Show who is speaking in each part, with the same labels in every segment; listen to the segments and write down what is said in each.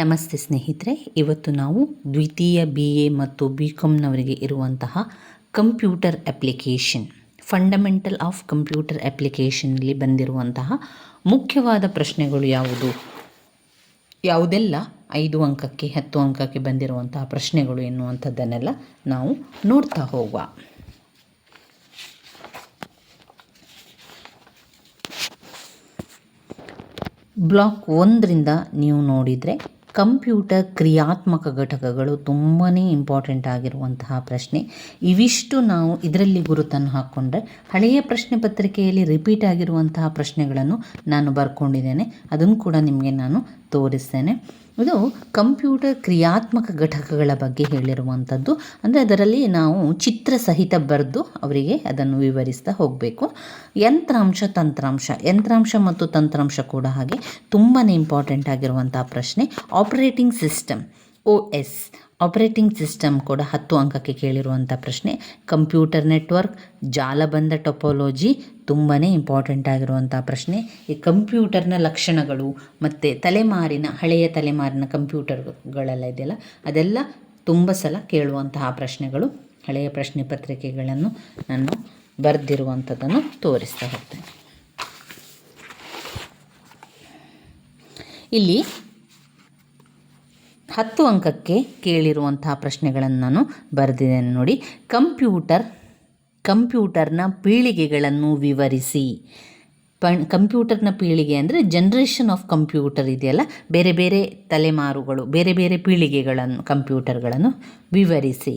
Speaker 1: ನಮಸ್ತೆ ಸ್ನೇಹಿತರೆ, ಇವತ್ತು ನಾವು ದ್ವಿತೀಯ ಬಿ ಎ ಮತ್ತು ಬಿ ಕಾಮ್ನವರಿಗೆ ಇರುವಂತಹ computer application fundamental of computer ಅಪ್ಲಿಕೇಶನ್ನಲ್ಲಿ ಬಂದಿರುವಂತಹ ಮುಖ್ಯವಾದ ಪ್ರಶ್ನೆಗಳು ಯಾವುದು? ಯಾವುದೆಲ್ಲ ಐದು ಅಂಕಕ್ಕೆ, ಹತ್ತು ಅಂಕಕ್ಕೆ ಬಂದಿರುವಂತಹ ಪ್ರಶ್ನೆಗಳು ಎನ್ನುವಂಥದ್ದನ್ನೆಲ್ಲ ನಾವು ನೋಡ್ತಾ ಹೋಗುವ. ಬ್ಲಾಕ್ ಒಂದರಿಂದ ನೀವು ನೋಡಿದರೆ ಕಂಪ್ಯೂಟರ್ ಕ್ರಿಯಾತ್ಮಕ ಘಟಕಗಳು ತುಂಬಾ ಇಂಪಾರ್ಟೆಂಟ್ ಆಗಿರುವಂತಹ ಪ್ರಶ್ನೆ. ಇವಿಷ್ಟು ನಾವು ಇದರಲ್ಲಿ ಗುರುತನ್ನು ಹಾಕ್ಕೊಂಡ್ರೆ ಹಳೆಯ ಪ್ರಶ್ನೆ ಪತ್ರಿಕೆಯಲ್ಲಿ ರಿಪೀಟ್ ಆಗಿರುವಂತಹ ಪ್ರಶ್ನೆಗಳನ್ನು ನಾನು ಬರ್ಕೊಂಡಿದ್ದೇನೆ. ಅದನ್ನು ಕೂಡ ನಿಮಗೆ ನಾನು ತೋರಿಸ್ತೇನೆ. ಇದು ಕಂಪ್ಯೂಟರ್ ಕ್ರಿಯಾತ್ಮಕ ಘಟಕಗಳ ಬಗ್ಗೆ ಹೇಳಿರುವಂಥದ್ದು. ಅಂದರೆ ಅದರಲ್ಲಿ ನಾವು ಚಿತ್ರ ಸಹಿತ ಬರೆದು ಅವರಿಗೆ ಅದನ್ನು ವಿವರಿಸ್ತಾ ಹೋಗಬೇಕು. ಯಂತ್ರಾಂಶ, ತಂತ್ರಾಂಶ. ಯಂತ್ರಾಂಶ ಮತ್ತು ತಂತ್ರಾಂಶ ಕೂಡ ಹಾಗೆ ತುಂಬಾ ಇಂಪಾರ್ಟೆಂಟ್ ಆಗಿರುವಂಥ ಪ್ರಶ್ನೆ. Operating system O S operating system ಕೂಡ ಹತ್ತು ಅಂಕಕ್ಕೆ ಕೇಳಿರುವಂಥ ಪ್ರಶ್ನೆ. ಕಂಪ್ಯೂಟರ್ ನೆಟ್ವರ್ಕ್ ಜಾಲಬಂಧ ಟೊಪೊಲೊಜಿ ತುಂಬಾ ಇಂಪಾರ್ಟೆಂಟ್ ಆಗಿರುವಂಥ ಪ್ರಶ್ನೆ. ಈ ಕಂಪ್ಯೂಟರ್ನ ಲಕ್ಷಣಗಳು ಮತ್ತು ತಲೆಮಾರಿನ, ಹಳೆಯ ತಲೆಮಾರಿನ ಕಂಪ್ಯೂಟರ್ಗಳೆಲ್ಲ ಇದೆಯಲ್ಲ, ಅದೆಲ್ಲ ತುಂಬ ಸಲ ಕೇಳುವಂತಹ ಪ್ರಶ್ನೆಗಳು. ಹಳೆಯ ಪ್ರಶ್ನೆ ಪತ್ರಿಕೆಗಳನ್ನು ನಾನು ಬರೆದಿರುವಂಥದ್ದನ್ನು ತೋರಿಸ್ತಾ ಹೋಗ್ತೇನೆ. ಇಲ್ಲಿ ಹತ್ತು ಅಂಕಕ್ಕೆ ಕೇಳಿರುವಂತಹ ಪ್ರಶ್ನೆಗಳನ್ನು ನಾನು ಬರೆದಿದ್ದೇನೆ ನೋಡಿ. ಕಂಪ್ಯೂಟರ್, ಕಂಪ್ಯೂಟರ್ನ ಪೀಳಿಗೆಗಳನ್ನು ವಿವರಿಸಿ. ಪಣ್, ಕಂಪ್ಯೂಟರ್ನ ಪೀಳಿಗೆ ಅಂದರೆ ಜನ್ರೇಷನ್ ಆಫ್ ಕಂಪ್ಯೂಟರ್ ಇದೆಯಲ್ಲ, ಬೇರೆ ಬೇರೆ ತಲೆಮಾರುಗಳು, ಬೇರೆ ಬೇರೆ ಪೀಳಿಗೆಗಳನ್ನು, ಕಂಪ್ಯೂಟರ್ಗಳನ್ನು ವಿವರಿಸಿ.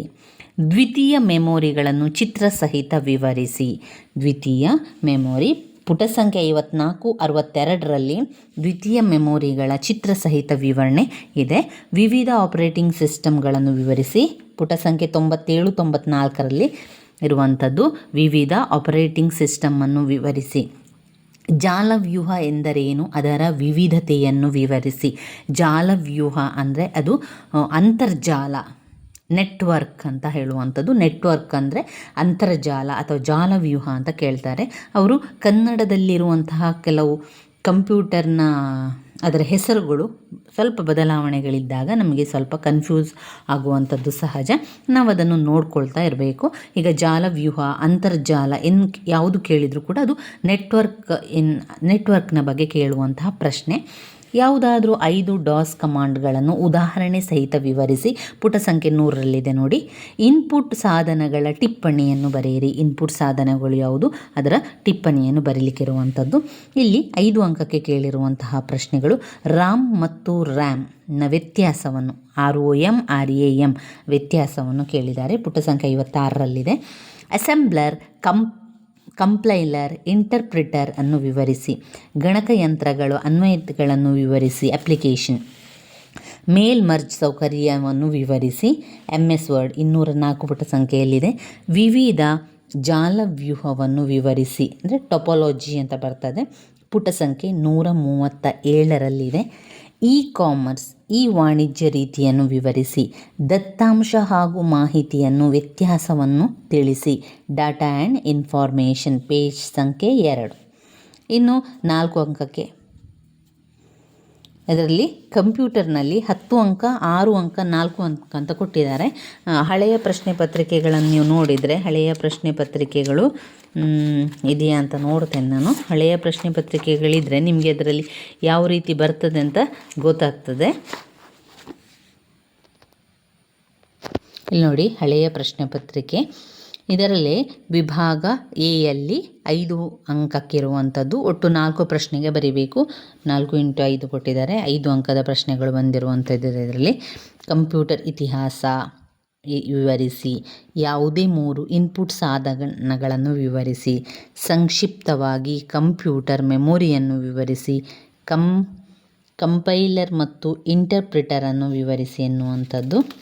Speaker 1: ದ್ವಿತೀಯ ಮೆಮೊರಿಗಳನ್ನು ಚಿತ್ರ ಸಹಿತ ವಿವರಿಸಿ. ದ್ವಿತೀಯ ಮೆಮೊರಿ ಪುಟ ಸಂಖ್ಯೆ ಐವತ್ನಾಲ್ಕು, ಅರವತ್ತೆರಡರಲ್ಲಿ ದ್ವಿತೀಯ ಮೆಮೊರಿಗಳ ಚಿತ್ರ ಸಹಿತ ವಿವರಣೆ ಇದೆ. ವಿವಿಧ ಆಪರೇಟಿಂಗ್ ಸಿಸ್ಟಮ್ಗಳನ್ನು ವಿವರಿಸಿ ಪುಟ ಸಂಖ್ಯೆ ತೊಂಬತ್ತೇಳು, ತೊಂಬತ್ನಾಲ್ಕರಲ್ಲಿ ಇರುವಂಥದ್ದು ವಿವಿಧ ಆಪರೇಟಿಂಗ್ ಸಿಸ್ಟಮನ್ನು ವಿವರಿಸಿ. ಜಾಲವ್ಯೂಹ ಎಂದರೇನು? ಅದರ ವಿವಿಧತೆಯನ್ನು ವಿವರಿಸಿ. ಜಾಲವ್ಯೂಹ ಅಂದರೆ ಅದು ಅಂತರ್ಜಾಲ. ನೆಟ್ವರ್ಕ್ ಅಂತ ಹೇಳುವಂಥದ್ದು. ನೆಟ್ವರ್ಕ್ ಅಂದರೆ ಅಂತರ್ಜಾಲ ಅಥವಾ ಜಾಲವ್ಯೂಹ ಅಂತ ಕೇಳ್ತಾರೆ. ಅವರು ಕನ್ನಡದಲ್ಲಿರುವಂತಹ ಕೆಲವು ಕಂಪ್ಯೂಟರ್ನ ಅದರ ಹೆಸರುಗಳು ಸ್ವಲ್ಪ ಬದಲಾವಣೆಗಳಿದ್ದಾಗ ನಮಗೆ ಸ್ವಲ್ಪ ಕನ್ಫ್ಯೂಸ್ ಆಗುವಂಥದ್ದು ಸಹಜ. ನಾವು ಅದನ್ನು ನೋಡ್ಕೊಳ್ತಾ ಇರಬೇಕು. ಈಗ ಜಾಲವ್ಯೂಹ, ಅಂತರ್ಜಾಲ ಎನ್ ಯಾವುದು ಕೇಳಿದರೂ ಕೂಡ ಅದು ನೆಟ್ವರ್ಕ್ ಇನ್ ನೆಟ್ವರ್ಕ್ನ ಬಗ್ಗೆ ಕೇಳುವಂತಹ ಪ್ರಶ್ನೆ. ಯಾವುದಾದ್ರೂ ಐದು ಡಾಸ್ ಕಮಾಂಡ್ಗಳನ್ನು ಉದಾಹರಣೆ ಸಹಿತ ವಿವರಿಸಿ, ಪುಟ ಸಂಖ್ಯೆ ನೂರರಲ್ಲಿದೆ ನೋಡಿ. ಇನ್ಪುಟ್ ಸಾಧನಗಳ ಟಿಪ್ಪಣಿಯನ್ನು ಬರೆಯಿರಿ. ಇನ್ಪುಟ್ ಸಾಧನಗಳು ಯಾವುದು? ಅದರ ಟಿಪ್ಪಣಿಯನ್ನು ಬರೀಲಿಕ್ಕಿರುವಂಥದ್ದು. ಇಲ್ಲಿ ಐದು ಅಂಕಕ್ಕೆ ಕೇಳಿರುವಂತಹ ಪ್ರಶ್ನೆಗಳು. ರಾಮ್ ಮತ್ತು ರ್ಯಾಮ್ನ ವ್ಯತ್ಯಾಸವನ್ನು, R O M, R A M ವ್ಯತ್ಯಾಸವನ್ನು ಕೇಳಿದ್ದಾರೆ. ಪುಟ ಸಂಖ್ಯೆ ಐವತ್ತಾರರಲ್ಲಿದೆ. ಅಸೆಂಬ್ಲರ್ ಕಂಪ್ ಕಂಪ್ಲೈಲರ್, ಇಂಟರ್ಪ್ರಿಟರ್ ಅನ್ನು ವಿವರಿಸಿ ಗಣಕಯಂತ್ರಗಳು ಅನ್ವಯಗಳನ್ನು ವಿವರಿಸಿ, ಅಪ್ಲಿಕೇಶನ್, ಮೇಲ್ ಮರ್ಜ್ ಸೌಕರ್ಯವನ್ನು ವಿವರಿಸಿ ಎಂ ಎಸ್ ವರ್ಡ್ ಇನ್ನೂರ ನಾಲ್ಕು ಪುಟ ಸಂಖ್ಯೆಯಲ್ಲಿದೆ. ವಿವಿಧ ಜಾಲವ್ಯೂಹವನ್ನು ವಿವರಿಸಿ, ಅಂದರೆ ಟೊಪಾಲಜಿ ಅಂತ ಬರ್ತದೆ, ಪುಟ ಸಂಖ್ಯೆ ನೂರ ಮೂವತ್ತ ಏಳರಲ್ಲಿದೆ. ಇ ಕಾಮರ್ಸ್ ಈ ವಾಣಿಜ್ಯ ರೀತಿಯನ್ನು ವಿವರಿಸಿ, ದತ್ತಾಂಶ ಹಾಗೂ ಮಾಹಿತಿಯನ್ನು ವ್ಯತ್ಯಾಸವನ್ನು ತಿಳಿಸಿ. ಡಾಟಾ ಆ್ಯಂಡ್ ಇನ್ಫಾರ್ಮೇಷನ್ ಪೇಜ್ ಸಂಖ್ಯೆ ಎರಡು. ಇನ್ನು ನಾಲ್ಕು ಅಂಕಕ್ಕೆ. ಅದರಲ್ಲಿ ಕಂಪ್ಯೂಟರ್ನಲ್ಲಿ ಹತ್ತು ಅಂಕ, ಆರು ಅಂಕ, ನಾಲ್ಕು ಅಂಕ ಅಂತ ಕೊಟ್ಟಿದ್ದಾರೆ. ಹಳೆಯ ಪ್ರಶ್ನೆ ಪತ್ರಿಕೆಗಳನ್ನು ನೀವು ನೋಡಿದರೆ, ಹಳೆಯ ಪ್ರಶ್ನೆ ಪತ್ರಿಕೆಗಳು ಇದೆಯಾ ಅಂತ ನೋಡ್ತೇನೆ ನಾನು. ಹಳೆಯ ಪ್ರಶ್ನೆ ಪತ್ರಿಕೆಗಳಿದ್ದರೆ ನಿಮಗೆ ಅದರಲ್ಲಿ ಯಾವ ರೀತಿ ಬರ್ತದೆ ಅಂತ ಗೊತ್ತಾಗ್ತದೆ. ಇಲ್ಲಿ ನೋಡಿ, ಹಳೆಯ ಪ್ರಶ್ನೆ ಪತ್ರಿಕೆ. ಇದರಲ್ಲಿ ವಿಭಾಗ ಎಯಲ್ಲಿ ಐದು ಅಂಕಕ್ಕಿರುವಂಥದ್ದು ಒಟ್ಟು ನಾಲ್ಕು ಪ್ರಶ್ನೆಗೆ ಬರೀಬೇಕು. ನಾಲ್ಕು ಇಂಟು ಐದು ಕೊಟ್ಟಿದ್ದಾರೆ. ಐದು ಅಂಕದ ಪ್ರಶ್ನೆಗಳು ಬಂದಿರುವಂಥದ್ದು ಇದರಲ್ಲಿ. ಕಂಪ್ಯೂಟರ್ ಇತಿಹಾಸ ವಿವರಿಸಿ. ಯಾವುದೇ ಮೂರು ಇನ್ಪುಟ್ ಸಾಧನಗಳನ್ನು ವಿವರಿಸಿ. ಸಂಕ್ಷಿಪ್ತವಾಗಿ ಕಂಪ್ಯೂಟರ್ ಮೆಮೊರಿಯನ್ನು ವಿವರಿಸಿ. ಕಂ ಕಂಪೈಲರ್ ಮತ್ತು ಇಂಟರ್ಪ್ರಿಟರನ್ನು ವಿವರಿಸಿ ಎನ್ನುವಂಥದ್ದು.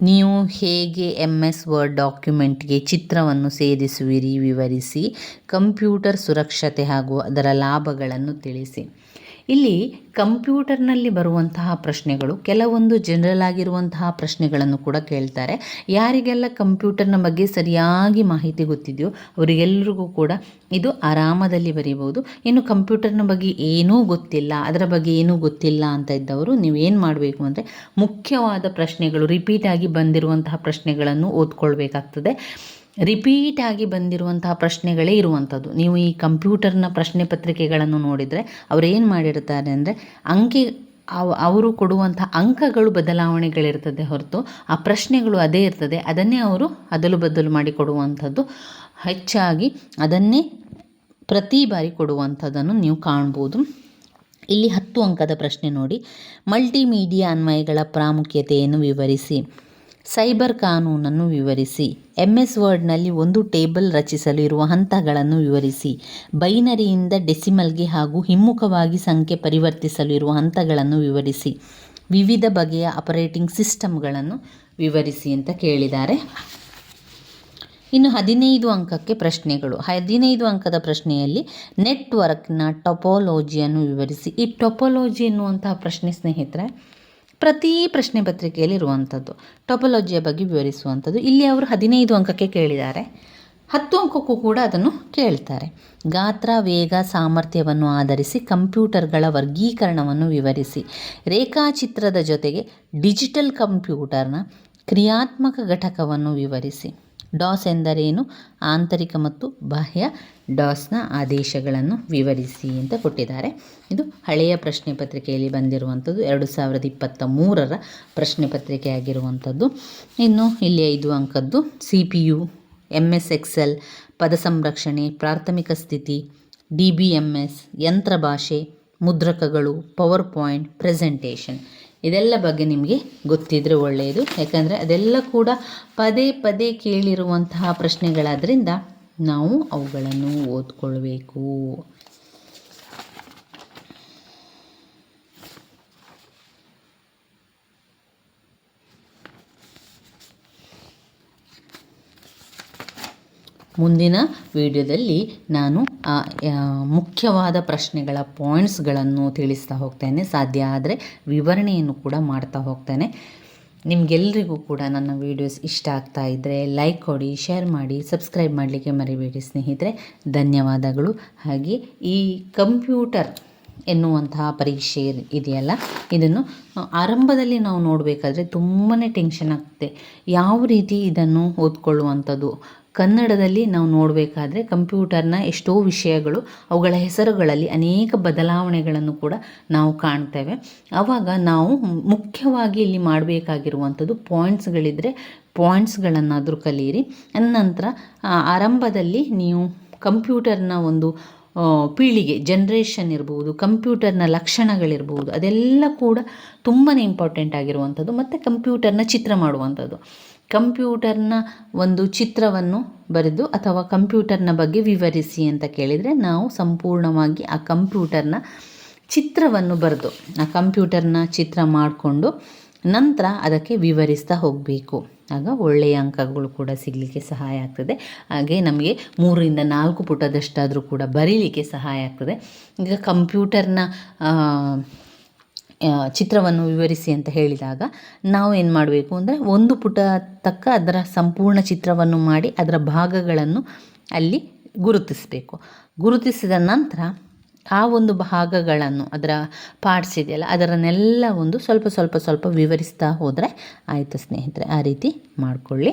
Speaker 1: ನೀವು ಹೇಗೆ ಎಂ ಎಸ್ ವರ್ಡ್ ಡಾಕ್ಯುಮೆಂಟ್ಗೆ ಚಿತ್ರವನ್ನು ಸೇರಿಸುವಿರಿ ವಿವರಿಸಿ, ಕಂಪ್ಯೂಟರ್ ಸುರಕ್ಷತೆ ಹಾಗೂ ಅದರ ಲಾಭಗಳನ್ನು ತಿಳಿಸಿ. ಇಲ್ಲಿ ಕಂಪ್ಯೂಟರ್ನಲ್ಲಿ ಬರುವಂತಹ ಪ್ರಶ್ನೆಗಳು, ಕೆಲವೊಂದು ಜನರಲ್ ಆಗಿರುವಂತಹ ಪ್ರಶ್ನೆಗಳನ್ನು ಕೂಡ ಕೇಳ್ತಾರೆ. ಯಾರಿಗೆಲ್ಲ ಕಂಪ್ಯೂಟರ್ನ ಬಗ್ಗೆ ಸರಿಯಾಗಿ ಮಾಹಿತಿ ಗೊತ್ತಿದೆಯೋ ಅವರಿಗೆಲ್ಲರಿಗೂ ಕೂಡ ಇದು ಆರಾಮದಲ್ಲಿ ಬರೀಬೋದು ಇನ್ನು ಕಂಪ್ಯೂಟರ್ನ ಬಗ್ಗೆ ಏನೂ ಗೊತ್ತಿಲ್ಲ, ಅದರ ಬಗ್ಗೆ ಏನೂ ಗೊತ್ತಿಲ್ಲ ಅಂತ ಇದ್ದವರು ನೀವೇನು ಮಾಡಬೇಕು ಅಂದರೆ ಮುಖ್ಯವಾದ ಪ್ರಶ್ನೆಗಳು ರಿಪೀಟ್ ಆಗಿ ಬಂದಿರುವಂತಹ ಪ್ರಶ್ನೆಗಳನ್ನು ಓದ್ಕೊಳ್ಬೇಕಾಗ್ತದೆ. ರಿಪೀಟ್ ಆಗಿ ಬಂದಿರುವಂತಹ ಪ್ರಶ್ನೆಗಳೇ ಇರುವಂಥದ್ದು. ನೀವು ಈ ಕಂಪ್ಯೂಟರ್ನ ಪ್ರಶ್ನೆ ಪತ್ರಿಕೆಗಳನ್ನು ನೋಡಿದರೆ ಅವರೇನು ಏನು ಮಾಡಿರ್ತಾರೆ ಅಂದರೆ ಅಂಕಿ ಅವ, ಅವರು ಕೊಡುವಂಥ ಅಂಕಗಳು ಬದಲಾವಣೆಗಳಿರ್ತದೆ ಹೊರತು ಆ ಪ್ರಶ್ನೆಗಳು ಅದೇ ಇರ್ತದೆ. ಅದನ್ನೇ ಅವರು ಅದಲು ಬದಲು ಮಾಡಿ ಕೊಡುವಂಥದ್ದು. ಹೆಚ್ಚಾಗಿ ಅದನ್ನೇ ಪ್ರತಿ ಬಾರಿ ಕೊಡುವಂಥದ್ದನ್ನು ನೀವು ಕಾಣ್ಬೋದು. ಇಲ್ಲಿ ಹತ್ತು ಅಂಕದ ಪ್ರಶ್ನೆ ನೋಡಿ. ಮಲ್ಟಿಮೀಡಿಯಾ ಅನ್ವಯಗಳ ಪ್ರಾಮುಖ್ಯತೆಯನ್ನು ವಿವರಿಸಿ. ಸೈಬರ್ ಕಾನೂನನ್ನು ವಿವರಿಸಿ. ಎಂ ಎಸ್ ವರ್ಡ್ನಲ್ಲಿ ಒಂದು ಟೇಬಲ್ ರಚಿಸಲು ಇರುವ ಹಂತಗಳನ್ನು ವಿವರಿಸಿ. ಬೈನರಿಯಿಂದ ಡೆಸಿಮಲ್ಗೆ ಹಾಗೂ ಹಿಮ್ಮುಖವಾಗಿ ಸಂಖ್ಯೆ ಪರಿವರ್ತಿಸಲು ಇರುವ ಹಂತಗಳನ್ನು ವಿವರಿಸಿ. ವಿವಿಧ ಬಗೆಯ ಆಪರೇಟಿಂಗ್ ಸಿಸ್ಟಮ್ಗಳನ್ನು ವಿವರಿಸಿ ಅಂತ ಕೇಳಿದ್ದಾರೆ. ಇನ್ನು ಹದಿನೈದು ಅಂಕಕ್ಕೆ ಪ್ರಶ್ನೆಗಳು. ಹದಿನೈದು ಅಂಕದ ಪ್ರಶ್ನೆಯಲ್ಲಿ ನೆಟ್ವರ್ಕ್ನ ಟೊಪೋಲೋಜಿಯನ್ನು ವಿವರಿಸಿ. ಈ ಟೊಪೋಲೋಜಿ ಎನ್ನುವಂತಹ ಪ್ರಶ್ನೆ ಸ್ನೇಹಿತರೆ ಪ್ರತಿ ಪ್ರಶ್ನೆ ಪತ್ರಿಕೆಯಲ್ಲಿ ಇರುವಂಥದ್ದು ಟೊಪೊಲಜಿಯ ಬಗ್ಗೆ ವಿವರಿಸುವಂಥದ್ದು. ಇಲ್ಲಿ ಅವರು ಹದಿನೈದು ಅಂಕಕ್ಕೆ ಕೇಳಿದ್ದಾರೆ. ಹತ್ತು ಅಂಕಕ್ಕೂ ಕೂಡ ಅದನ್ನು ಕೇಳ್ತಾರೆ. ಗಾತ್ರ, ವೇಗ, ಸಾಮರ್ಥ್ಯವನ್ನು ಆಧರಿಸಿ ಕಂಪ್ಯೂಟರ್ಗಳ ವರ್ಗೀಕರಣವನ್ನು ವಿವರಿಸಿ. ರೇಖಾಚಿತ್ರದ ಜೊತೆಗೆ ಡಿಜಿಟಲ್ ಕಂಪ್ಯೂಟರ್ನ ಕ್ರಿಯಾತ್ಮಕ ಘಟಕವನ್ನು ವಿವರಿಸಿ. ಡಾಸ್ ಎಂದರೇನು? ಆಂತರಿಕ ಮತ್ತು ಬಾಹ್ಯ ಡಾಸ್ನ ಆದೇಶಗಳನ್ನು ವಿವರಿಸಿ ಅಂತ ಕೊಟ್ಟಿದ್ದಾರೆ. ಇದು ಹಳೆಯ ಪ್ರಶ್ನೆ ಪತ್ರಿಕೆಯಲ್ಲಿ ಬಂದಿರುವಂಥದ್ದು, ಎರಡು ಸಾವಿರದ ಇಪ್ಪತ್ತ ಮೂರರ ಪ್ರಶ್ನೆ ಪತ್ರಿಕೆ ಆಗಿರುವಂಥದ್ದು. ಇನ್ನು ಇಲ್ಲಿ ಐದು ಅಂಕದ್ದು, C P U M S Excel ಪದ ಸಂರಕ್ಷಣೆ, ಪ್ರಾಥಮಿಕ ಸ್ಥಿತಿ, ಡಿ ಬಿ ಎಂ ಎಸ್, ಯಂತ್ರ ಭಾಷೆ, ಮುದ್ರಕಗಳು, ಪವರ್ ಪಾಯಿಂಟ್, ಪ್ರೆಸೆಂಟೇಷನ್. ಇದೆಲ್ಲ ಬಗ್ಗೆ ನಿಮಗೆ ಗೊತ್ತಿದ್ದರೆ ಒಳ್ಳೆಯದು ಯಾಕಂದರೆ ಅದೆಲ್ಲ ಕೂಡ ಪದೇ ಪದೇ ಕೇಳಿರುವಂತಹ ಪ್ರಶ್ನೆಗಳಾದ್ದರಿಂದ ನಾವು ಅವುಗಳನ್ನು ಓದ್ಕೊಳ್ಬೇಕು. ಮುಂದಿನ ವಿಡಿಯೋದಲ್ಲಿ ನಾನು ಆ, ಮುಖ್ಯವಾದ ಪ್ರಶ್ನೆಗಳ ಪಾಯಿಂಟ್ಸ್ಗಳನ್ನು ತಿಳಿಸ್ತಾ ಹೋಗ್ತೇನೆ. ಸಾಧ್ಯ ಆದರೆ ವಿವರಣೆಯನ್ನು ಕೂಡ ಮಾಡ್ತಾ ಹೋಗ್ತೇನೆ. ನಿಮಗೆಲ್ರಿಗೂ ಕೂಡ ನನ್ನ ವಿಡಿಯೋಸ್ ಇಷ್ಟ ಆಗ್ತಾ ಇದ್ದರೆ ಲೈಕ್ ಕೊಡಿ ಶೇರ್ ಮಾಡಿ ಸಬ್ಸ್ಕ್ರೈಬ್ ಮಾಡಲಿಕ್ಕೆ ಮರಿಬೇಡಿ ಸ್ನೇಹಿತರೆ. ಧನ್ಯವಾದಗಳು. ಹಾಗೆ ಈ ಕಂಪ್ಯೂಟರ್ ಎನ್ನುವಂತಹ ಪರೀಕ್ಷೆ ಇದೆಯಲ್ಲ ಇದನ್ನು ಆರಂಭದಲ್ಲಿ ನಾವು ನೋಡಬೇಕಾದ್ರೆ ತುಂಬಾ ಟೆನ್ಷನ್ ಆಗ್ತದೆ. ಯಾವ ರೀತಿ ಇದನ್ನು ಓದ್ಕೊಳ್ಳುವಂಥದ್ದು ಕನ್ನಡದಲ್ಲಿ ನಾವು ನೋಡಬೇಕಾದ್ರೆ ಕಂಪ್ಯೂಟರ್ನ ಎಷ್ಟೋ ವಿಷಯಗಳು, ಅವುಗಳ ಹೆಸರುಗಳಲ್ಲಿ ಅನೇಕ ಬದಲಾವಣೆಗಳನ್ನು ಕೂಡ ನಾವು ಕಾಣ್ತೇವೆ. ಆವಾಗ ನಾವು ಮುಖ್ಯವಾಗಿ ಇಲ್ಲಿ ಮಾಡಬೇಕಾಗಿರುವಂಥದ್ದು ಪಾಯಿಂಟ್ಸ್ಗಳಿದ್ದರೆ ಪಾಯಿಂಟ್ಸ್ಗಳನ್ನಾದರೂ ಕಲಿಯಿರಿ ಅನಂತರ ಆರಂಭದಲ್ಲಿ ನೀವು ಕಂಪ್ಯೂಟರ್ನ ಒಂದು ಪೀಳಿಗೆ ಜನ್ರೇಷನ್ ಇರ್ಬೋದು, ಕಂಪ್ಯೂಟರ್ನ ಲಕ್ಷಣಗಳಿರ್ಬೋದು, ಅದೆಲ್ಲ ಕೂಡ ತುಂಬಾ ಇಂಪಾರ್ಟೆಂಟ್ ಆಗಿರುವಂಥದ್ದು, ಮತ್ತು ಕಂಪ್ಯೂಟರ್ನ ಚಿತ್ರ ಮಾಡುವಂಥದ್ದು. ಕಂಪ್ಯೂಟರ್ನ ಒಂದು ಚಿತ್ರವನ್ನು ಬರೆದು ಅಥವಾ ಕಂಪ್ಯೂಟರ್ನ ಬಗ್ಗೆ ವಿವರಿಸಿ ಅಂತ ಕೇಳಿದರೆ ನಾವು ಸಂಪೂರ್ಣವಾಗಿ ಆ ಕಂಪ್ಯೂಟರ್ನ ಚಿತ್ರವನ್ನು ಬರೆದು, ಆ ಕಂಪ್ಯೂಟರ್ನ ಚಿತ್ರ ಮಾಡಿಕೊಂಡು ನಂತರ ಅದಕ್ಕೆ ವಿವರಿಸ್ತಾ ಹೋಗಬೇಕು. ಆಗ ಒಳ್ಳೆಯ ಅಂಕಗಳು ಕೂಡ ಸಿಗಲಿಕ್ಕೆ ಸಹಾಯ ಆಗ್ತದೆ. ಹಾಗೆ ನಮಗೆ ಮೂರರಿಂದ ನಾಲ್ಕು ಪುಟದಷ್ಟಾದರೂ ಕೂಡ ಬರೀಲಿಕ್ಕೆ ಸಹಾಯ ಆಗ್ತದೆ. ಈಗ ಕಂಪ್ಯೂಟರ್ನ ಚಿತ್ರವನ್ನು ವಿವರಿಸಿ ಅಂತ ಹೇಳಿದಾಗ ನಾವು ಏನು ಮಾಡಬೇಕು ಅಂದರೆ ಒಂದು ಪುಟ ತಕ್ಕ ಅದರ ಸಂಪೂರ್ಣ ಚಿತ್ರವನ್ನು ಮಾಡಿ ಅದರ ಭಾಗಗಳನ್ನು ಅಲ್ಲಿ ಗುರುತಿಸಬೇಕು. ಗುರುತಿಸಿದ ನಂತರ ಆ ಒಂದು ಭಾಗಗಳನ್ನು ಅದರ ಪಾರ್ಟ್ಸ್ ಇದೆಯಲ್ಲ ಅದರನ್ನೆಲ್ಲ ಒಂದು ಸ್ವಲ್ಪ ಸ್ವಲ್ಪ ಸ್ವಲ್ಪ ವಿವರಿಸ್ತಾ ಹೋದರೆ ಆಯಿತು ಸ್ನೇಹಿತರೆ, ಆ ರೀತಿ ಮಾಡಿಕೊಳ್ಳಿ.